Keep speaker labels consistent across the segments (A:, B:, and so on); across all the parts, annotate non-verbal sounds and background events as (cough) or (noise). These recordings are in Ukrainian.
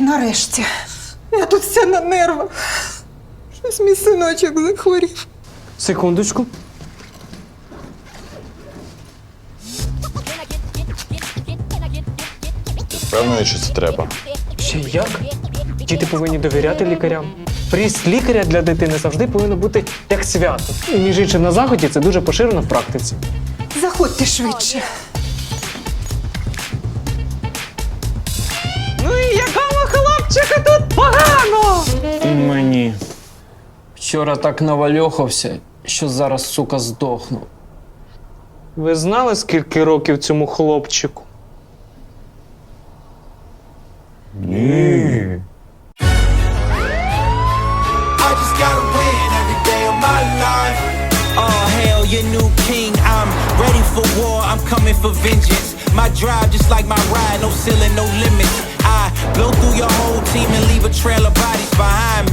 A: Нарешті. Я тут вся на нервах. Щось мій синочок захворів.
B: Секундочку.
C: Впевнений, що це треба.
B: Ще як? Діти повинні довіряти лікарям. Приїзд лікаря для дитини завжди повинен бути як свято. І між іншим на заході це дуже поширено в практиці.
A: Заходьте швидше.
D: Мені. Вчора так навальохався, що зараз, сука, здохну.
B: Ви знали, скільки років цьому хлопчику?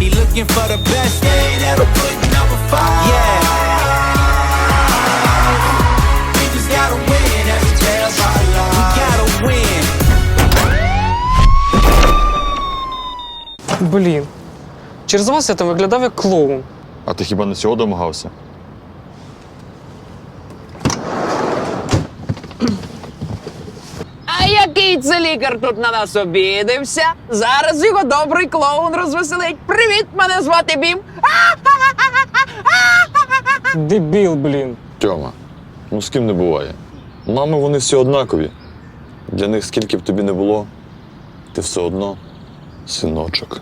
E: Behind me. Looking for the best. They ain't ever putting up a fight. Yeah. We just gotta win every day of our life. We gotta win.
B: Блін. Через вас я там виглядав як клоун.
C: А ти хіба не цього домагався?
F: А який це лікар тут на нас обідився? Зараз його добрий клоун розвеселить. Привіт, мене звати Бім.
B: Дебіл, блін.
C: Тьома, ну з ким не буває. Мами вони всі однакові. Для них скільки б тобі не було, ти все одно синочок.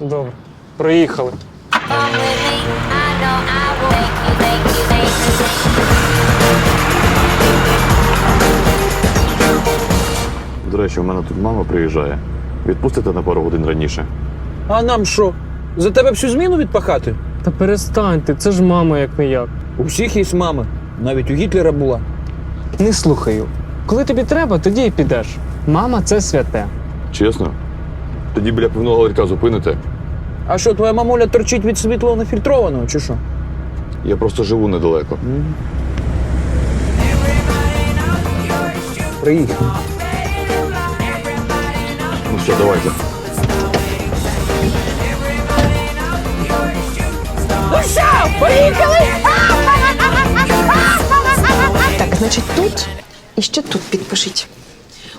B: Добре. Проїхали.
C: До речі, у мене тут мама приїжджає. Відпустите на пару годин раніше.
G: А нам що? За тебе всю зміну відпахати?
B: Та перестаньте, це ж мама як не як.
G: У всіх є мама. Навіть у Гітлера була.
B: Не слухаю. Коли тобі треба, тоді і підеш. Мама це святе.
C: Чесно? Тоді біля пивного ларька зупините.
G: А що, твоя мамуля торчить від світло нефільтрованого, чи що?
C: Я просто живу недалеко.
G: Приїхав.
C: Ну все, давайте.
F: Ну що, поїхали?
H: Так, значить, тут і ще тут підпишіть.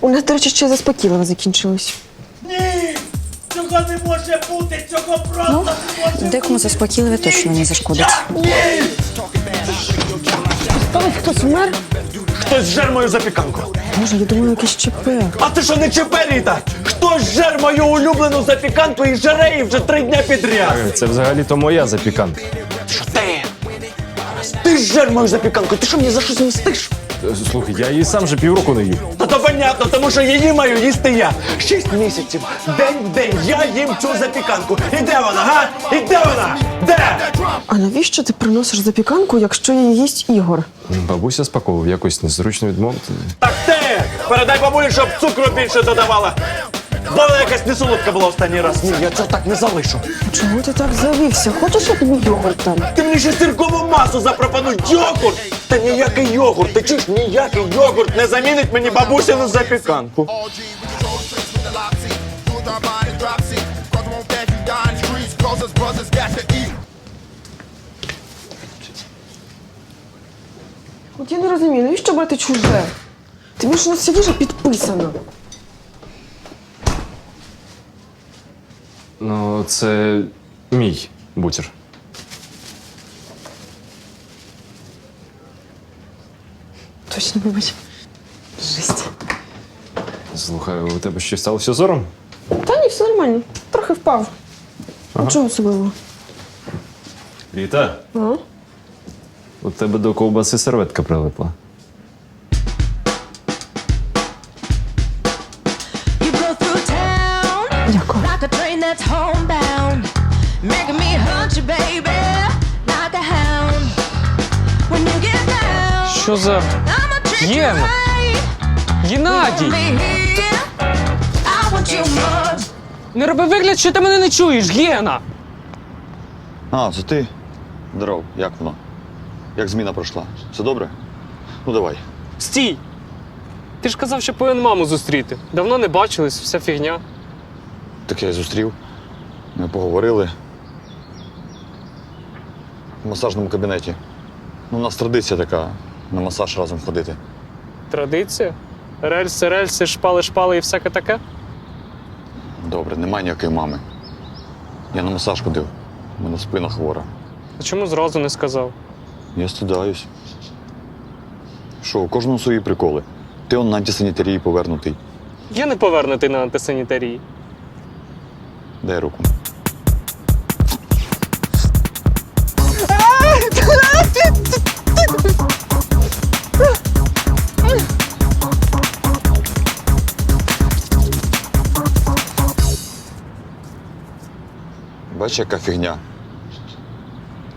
H: У нас, до речі, ще заспокійливо закінчилось.
E: Цього не може бути, цього просто
I: Декому заспокійливе точно не зашкодить.
H: Хтось вмер?
J: Хтось жер мою запіканку.
H: Боже, я думаю, якесь ЧП.
J: А ти що не чеперіта? Хтось жер мою улюблену запіканку і жере її вже три дня підряд.
K: Це взагалі-то моя запіканка.
J: Що ти? Ти жер мою запіканку, ти що мені за щось мстиш?
K: Слухай, я її сам вже півроку не їв.
J: Та понятно, тому що її маю їсти я. Шість місяців, день в день я їм цю запіканку. І де вона, га? І де вона? Де?
H: А навіщо ти приносиш запіканку, якщо її їсть Ігор?
K: Бабуся спаковував, якось незручно відмовити.
J: Так ти! Передай бабулі, щоб цукру більше додавала. Бо вона якась несолодка була останній раз. Ні, я цього так не залишу.
H: Чому ти так завівся? Хочеш я тобі йогурт там?
J: Ти мені ще сиркову масу запропонуй. Йогурт! Та ніякий йогурт, ти чуєш, ніякий йогурт не замінить мені бабусину запіканку.
H: От я не розумію, навіщо брати чуже? Тобі ж на ця їжа
K: Ну, це мій бутір.
H: Точно, вибач. Жесть.
K: Слухай, у тебе щось сталося з зором?
H: Та ні, все нормально. Трохи впав. А чого особливо?
K: Віта,
H: А?
K: у тебе до ковбаси серветка прилипла.
B: Що за. Єна! Геннадій! Не роби вигляд, що ти мене не чуєш, Гена!
C: А, це ти? Здоров, як воно? Як зміна пройшла? Все добре? Ну давай.
B: Стій! Ти ж казав, що повинен маму зустріти. Давно не бачились, вся фігня.
C: Так я й зустрів. Ми поговорили. В масажному кабінеті. Ну, у нас традиція така на масаж разом ходити.
B: Традиція? Рельси, рельси, шпали, шпали і всяке таке?
C: Добре, немає ніякої мами. Я на масаж ходив. У мене спина хвора.
B: А чому зразу не сказав?
C: Я стидаюсь. Що, у кожного свої приколи. Ти он на антисанітарії повернутий.
B: Я не повернутий на антисанітарії.
C: Дай руку. Бачиш, яка фігня.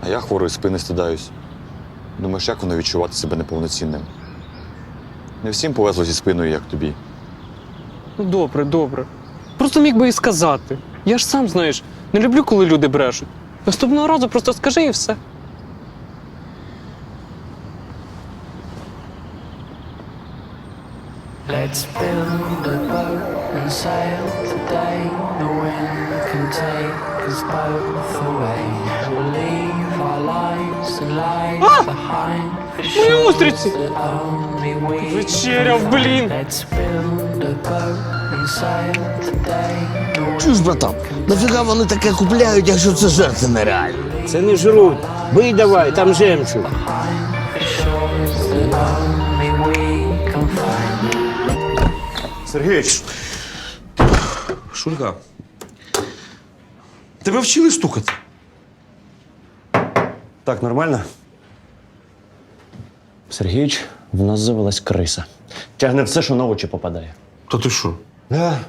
C: А я хворої спини стидаюсь. Думаєш, як воно відчувати себе неповноцінним? Не всім повезло зі спиною, як тобі.
B: Ну, добре, добре. Просто міг би і сказати. Я ж сам знаєш, не люблю, коли люди брешуть. Наступного разу просто скажи і все.
L: Let's build and sail today. The wind can take us both away. We'll leave our lives and lives behind.
B: Мої устриці! Вечеряв, блін!
L: Let's build a boat and sail today. The wind
M: Чуєш, братан, нафіга вони таке купляють, якщо це жерти нереально?
J: Це не жруть. Бий давай, там жемчуг.
M: Сергійович. Шульга. Тебе вчили стукати?
J: Так, нормально? Сергійович, в нас завелась криса. Тягне все, що на очі попадає.
M: Та ти що?
J: Да.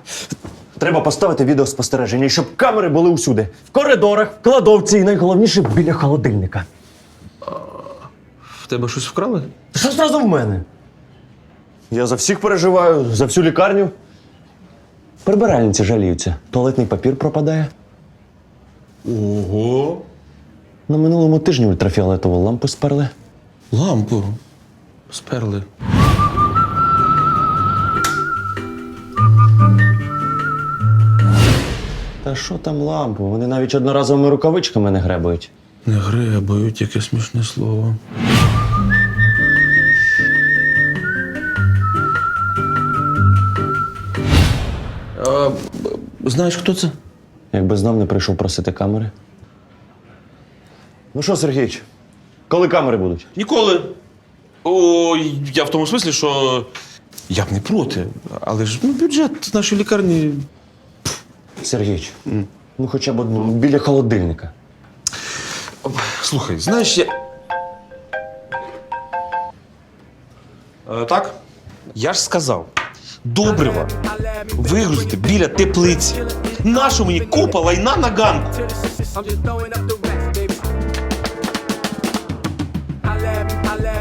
J: Треба поставити відеоспостереження, щоб камери були усюди. В коридорах, в кладовці і найголовніше біля холодильника.
M: В тебе щось вкрали?
J: Що зразу в мене? Я за всіх переживаю, за всю лікарню. Прибиральниці жаліються. Туалетний папір пропадає.
M: Ого.
J: На минулому тижні ультрафіолетову лампу сперли.
M: Лампу. Сперли.
J: Та що там лампу? Вони навіть одноразовими рукавичками не гребають.
M: Не гребають, яке смішне слово. Знаєш, хто це?
J: Якби знов не прийшов просити камери. Ну що, Сергійович, коли камери будуть?
M: Ніколи. О, я в тому смислі, що я б не проти, але ж ну, бюджет нашої лікарні.
J: Сергійович, ну хоча б одну біля холодильника.
M: Слухай, знаєш, я. Е, так? Я ж сказав. Добрива. Вигрузити біля теплиці. Нашу мені купа лайна на ганку.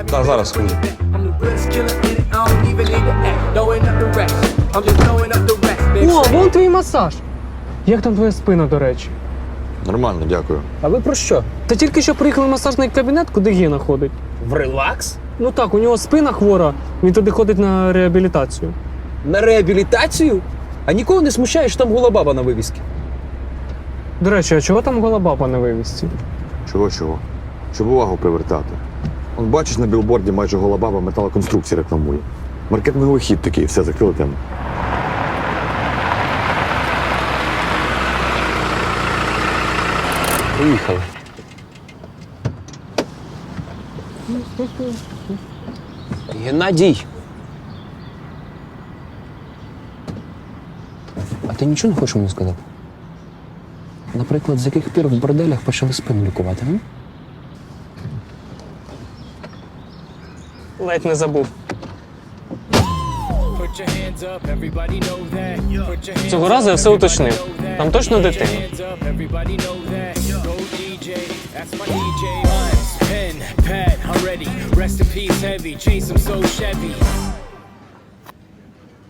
M: Та зараз коли.
B: О, вон твій масаж. Як там твоя спина, до речі?
C: Нормально, дякую.
D: А ви про що?
B: Та тільки що приїхали в масажний кабінет, куди Гена ходить.
D: В релакс?
B: Ну так, у нього спина хвора, він туди ходить на реабілітацію.
D: На реабілітацію? А нікого не смущає, що там гола баба на вивісці?
B: До речі, а чого там гола баба на вивісці?
C: Чого чого? Щоб увагу привертати. Он бачиш на білборді майже гола баба металоконструкції рекламує. Маркетинговий хід такий, все, закрили тему.
J: Поїхали.
D: Геннадій. Ти нічого не хочеш мені сказати? Наприклад, з яких пір в борделях почали спину лікувати? М?
B: Ледь не забув. Цього разу я все уточнив. Там точно дитина.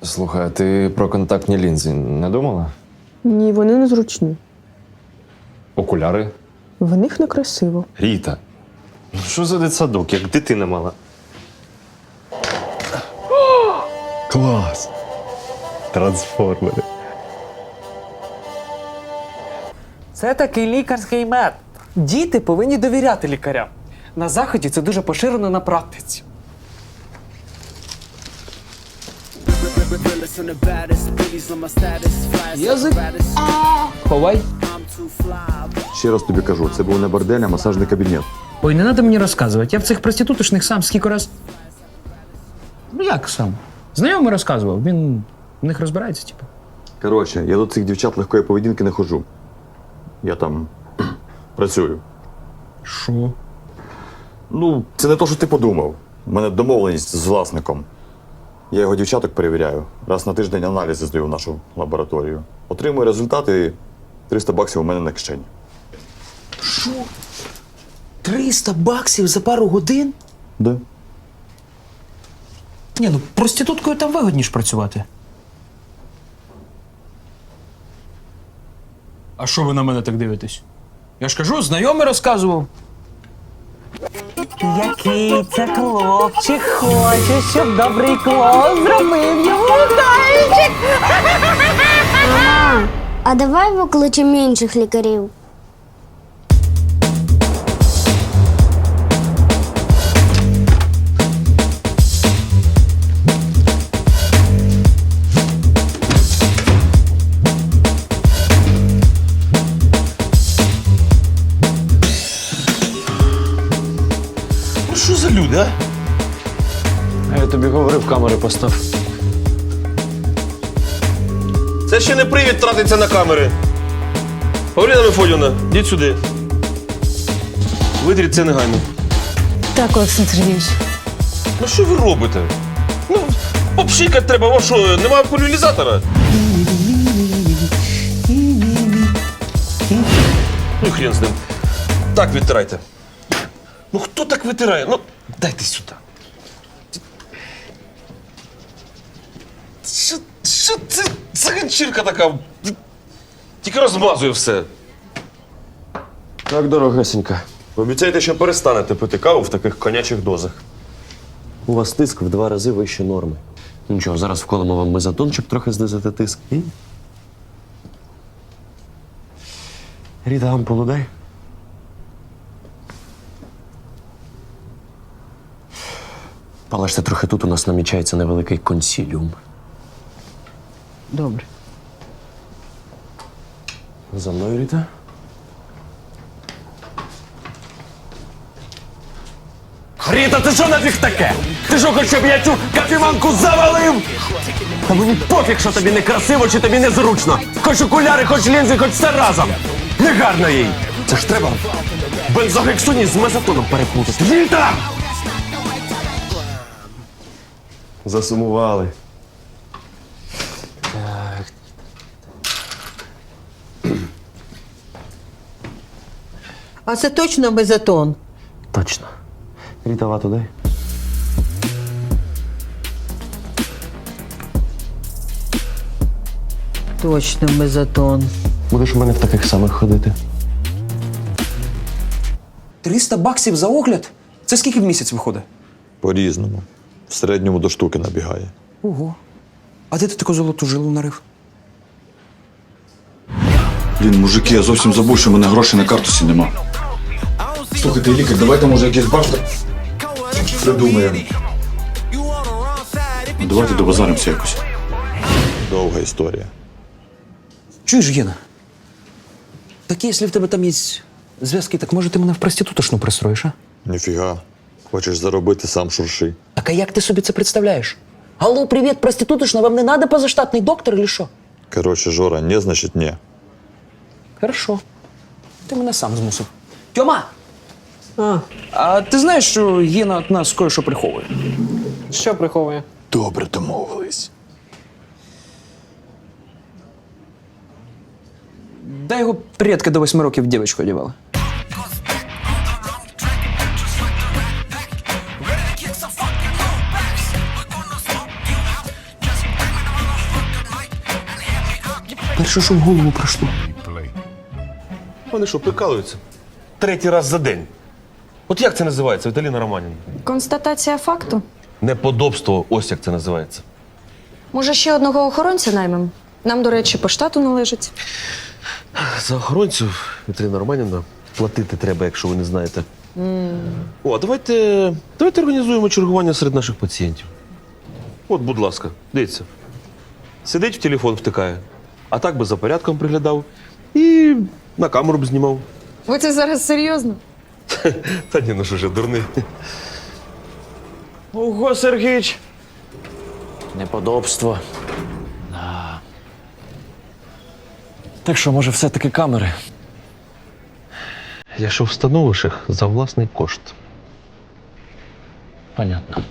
K: Слухай, а ти про контактні лінзи не думала?
H: Ні, вони незручні.
K: Окуляри?
H: В них некрасиво.
K: Ріта. Ну що за дитсадок, як дитина мала? Клас! Трансформери.
B: Це такий лікарський метод. Діти повинні довіряти лікарям. На заході це дуже поширено на практиці.
D: Язик. Ховай.
C: Ще раз тобі кажу, це був не бордель, а масажний кабінет.
D: Ой, не треба мені розказувати. Я в цих проституточних сам скільки раз. Ну як сам? Знайомий розказував, він в них розбирається, типу.
C: Коротше, я до цих дівчат легкої поведінки не ходжу. Я там (clears throat) працюю.
D: Що?
C: Ну, це не то, що ти подумав. У мене домовленість з власником. Я його дівчаток перевіряю. Раз на тиждень аналізи здаю в нашу лабораторію. Отримую результати 300 баксів у мене на кишені.
D: Що? 300 баксів за пару годин?
C: Да.
D: Ні, ну проституткою там вигодніше працювати. А що ви на мене так дивитесь? Я ж кажу, знайомий розказував.
B: Який це хлопчик хоче, щоб добрий клоун зробив йому кайчик.
N: А давай викличемо інших лікарів.
M: Люди, а?
D: Я тобі говорив, камери постав.
M: Це ще не привід тратиться на камери. Павліна Мефодівна, йдіть сюди. Витріть це негайно.
H: Так, Олександр Сергійович.
M: Ну що ви робите? Ну, попшикати треба, о що, немає поляризатора? Ну хрен з ним. Так витирайте. Ну хто так витирає? Ну, дайте сюди. Що, що це за ганчірка така? Тільки розмазує все.
J: Так, дорогесенька.
M: Обіцяйте, що перестанете пити каву в таких конячих дозах.
J: У вас тиск в два рази вище норми. Ну Нічого, зараз вколимо вам мезатон, щоб трохи знизити тиск. І... Ріта, ампулу дай. Полежте трохи тут, у нас намічається невеликий консіліум.
D: Добре.
J: За мною, Ріта.
M: Ріта, ти що нафіг таке? Ти що хочеш, щоб я цю капіманку завалив?
J: Та мені пофіг, що тобі не красиво чи тобі незручно. Хоч окуляри, хоч лінзи, хоч все разом. Негарно їй. Це ж треба бензогексоні з мезатоном переплутати. Ріта! Засумували.
A: А це точно безатон?
J: Точно. Ріта, вату дай.
A: Точно безатон.
J: Будеш у мене в таких самих ходити.
D: 300 баксів за огляд? Це скільки в місяць виходить?
C: По-різному. В середньому до штуки набігає.
D: Ого. А де ти таку золоту жилу нарив?
C: Блін, мужики, я зовсім забув, що в мене грошей на картусі нема. Слухайте, лікар, давайте може якийсь башта придумаємо. Давайте добазаримося якось. Довга історія.
D: Чуєш, Гена? Так якщо в тебе там є зв'язки, так може ти мене в проститутошну пристроїш, а?
C: Ніфіга. Хочеш заробити сам шурши.
D: Так а як ти собі це представляєш? Алло, привіт, проститутошна, вам не надо позаштатний доктор или що?
C: Коротше, Жора, не значить ні.
D: Хорошо. Ти мене сам змусив. Тьома! А, а ти знаєш, що Гена від нас кое-що приховує?
B: Що приховує?
C: Добре домовились.
D: Да його предки до восьми років дівчинку одягали. Перше, що в голову прийшло.
M: Вони що, прикалуються? Третій раз за день. От як це називається, Віталіна Романівна?
H: Констатація факту.
M: Неподобство, ось як це називається.
H: Може, ще одного охоронця наймем? Нам, до речі, по штату належить.
M: За охоронців, Вітрина Романівна, платити треба, якщо ви не знаєте. О, давайте, давайте організуємо чергування серед наших пацієнтів. От, будь ласка, дивіться. Сидить в телефон, втикає, а так би за порядком приглядав і на камеру б знімав.
H: Ви це зараз серйозно?
M: Та ні, ну що ж, я дурний.
J: Ого, Сергіч. Неподобство. Так що, може, все-таки камери?
M: Я що встановиш їх за власний кошт.
J: Понятно.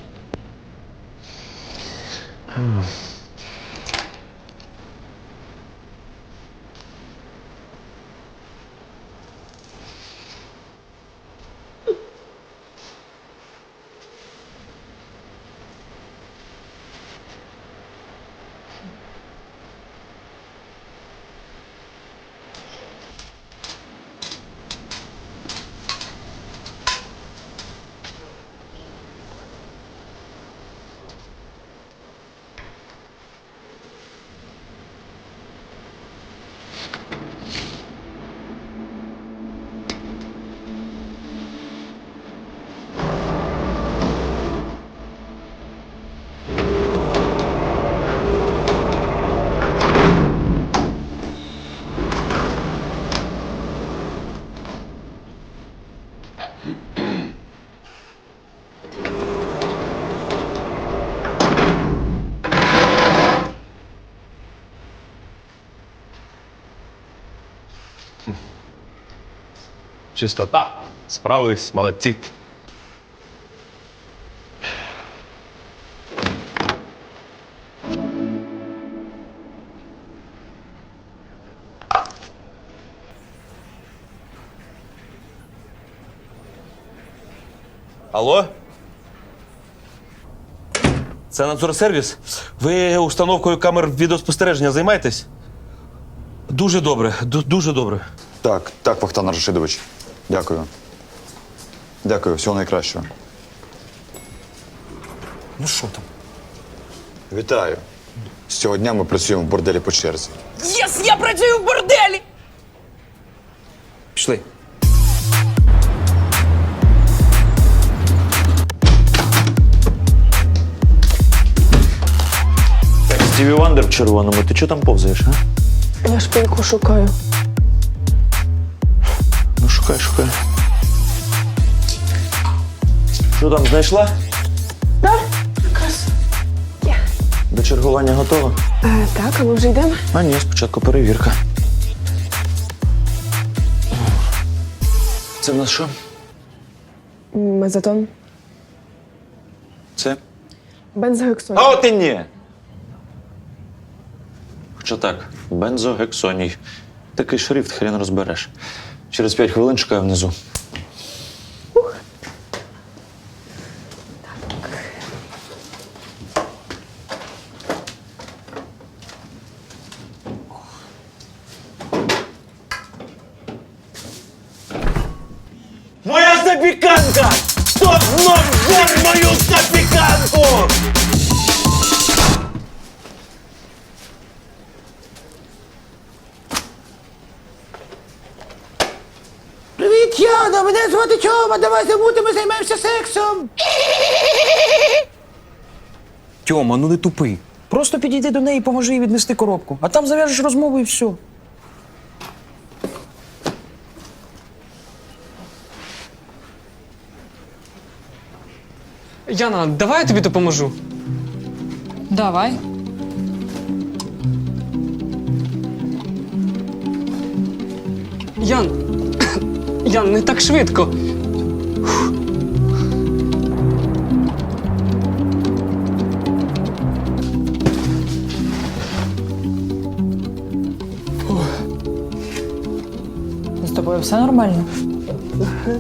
M: Чистота. Справились, молодці. Алло? Це надзорсервіс? Ви установкою камер відеоспостереження займаєтесь? Дуже добре, ду- дуже добре.
C: Так, так, Вахтан Рашидович. Дякую. Дякую, всього найкращого.
B: Ну що там?
C: Вітаю. З цього дня ми працюємо в борделі по черзі.
G: Єс, я працюю в борделі!
B: Пішли.
J: Стіві Вандер в червоному, ти чого там повзаєш, а?
H: Я шпильку шукаю.
J: Шукай, шукай. Що там, знайшла?
H: Так, якраз.
J: До чергування готова?
H: Е, так, а ми вже йдемо?
J: А ні, спочатку перевірка. Це в нас що?
H: Мезотон.
J: Це?
H: Бензогексон.
J: А от і ні. Хоча так, бензогексоній. Такий шрифт хрен розбереш. Через п'ять хвилин чекаю внизу.
G: Тьома, давай забути, ми займаємося сексом.
D: Тьома, ну не тупий. Просто підійди до неї і поможи їй віднести коробку. А там зав'яжеш розмову і все.
B: Яна, давай я тобі допоможу.
A: Давай.
B: Ян. (coughs) Ян, не так швидко.
A: Тобою все нормально?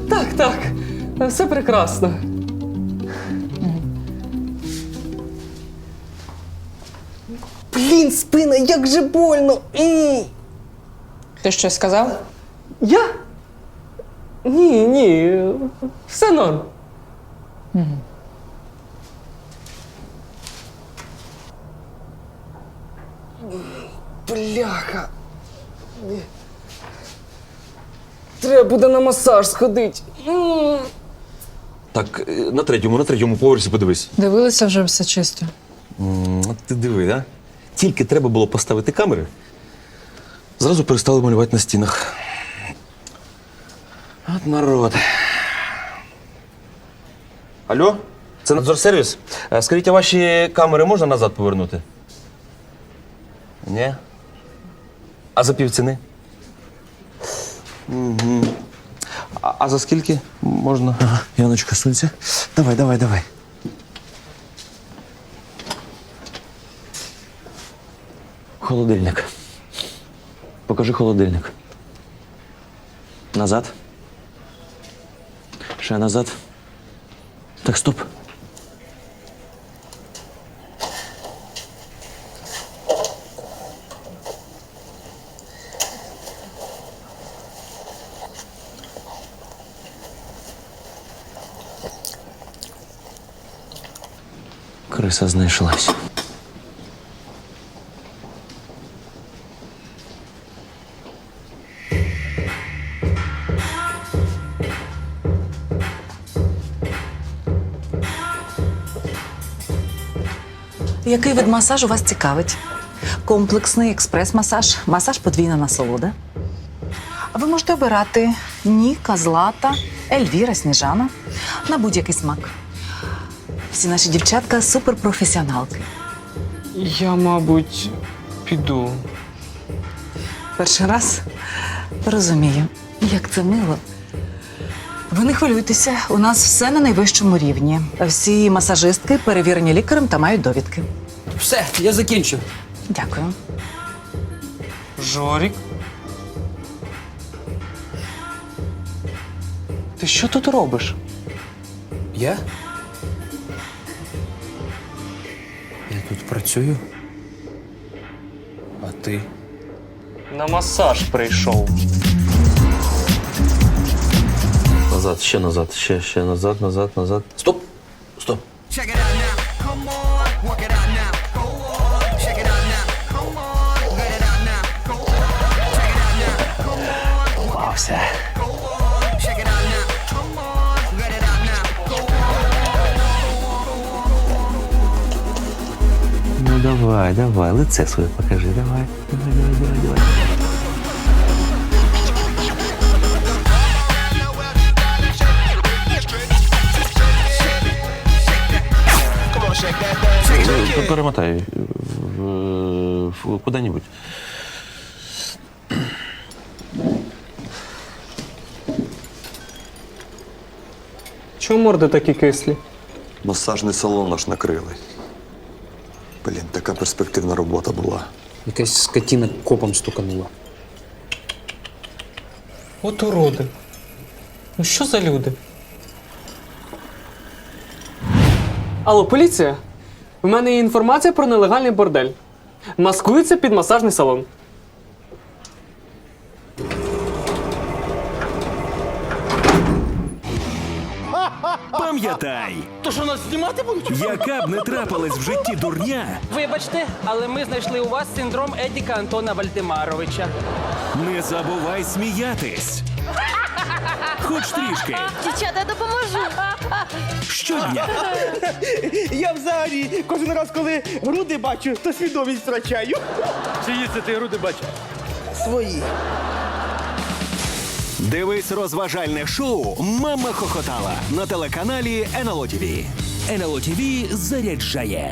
B: Так, так. Все прекрасно. Блін, спина, як же больно. М.
A: Ти щось сказав?
B: Я? Ні, ні. Все норм. Бляха. Треба буде на масаж сходити.
M: Так, е, на третьому, на третьому поверсі подивись.
O: Дивилися вже все чисто.
M: М, От ти диви, да? Тільки треба було поставити камери, зразу перестали малювати на стінах. От народ. Алло? Це надзорсервіс? Е, Скажіть, а ваші камери можна назад повернути? Ні? А за півціни? Угу. А, а за скільки можна? Ага. Яночка, сунься. Давай, давай, давай.
J: Холодильник. Покажи холодильник. Назад. Ще назад. Так, стоп. Криса знайшлась.
O: Який вид масажу вас цікавить? Комплексний експрес-масаж, масаж подвійна насолода. Ви можете обирати Ніка, Злата, Ельвіра, Сніжана на будь-який смак. Всі наші дівчатка суперпрофесіоналки.
B: Я, мабуть, піду.
O: Перший раз розумію, як це мило. Ви не хвилюйтеся, у нас все на найвищому рівні. Всі масажистки перевірені лікарем та мають довідки.
B: Все, я закінчив.
O: Дякую.
B: Жорік. Ти що тут робиш?
G: Я? Тут працюю. А ти?
B: На масаж прийшов.
M: Назад, ще назад, ще, ще назад, назад, назад. Стоп! Стоп! Попався. Давай, давай, лице своє покажи, давай. Давай, давай, давай, давай. П- Перемотай в- в- куди-небудь.
B: Чому морди такі кислі?
C: Масажний салон наш накрили. Блін, така перспективна робота була.
G: Якась скотіна копом стуканула.
B: От уроди. Ну що за люди? Алло, поліція? У мене є інформація про нелегальний бордель. Маскується під масажний салон.
L: Пам'ятай! То що нас знімати будуть? Яка б не трапилась в житті дурня,
B: Вибачте, але ми знайшли у вас синдром Едіка Антона Вальдемаровича.
L: не забувай сміятись. Хоч трішки.
N: Дівчата, допоможу.
L: Щодня.
P: Я взагалі кожен раз, коли груди бачу, то свідомість втрачаю.
L: Чиї це ти груди бачиш?
P: Свої.
L: Дивись розважальне шоу Мама хохотала на телеканалі НЛО ТВ. НЛО ТВ заряджає.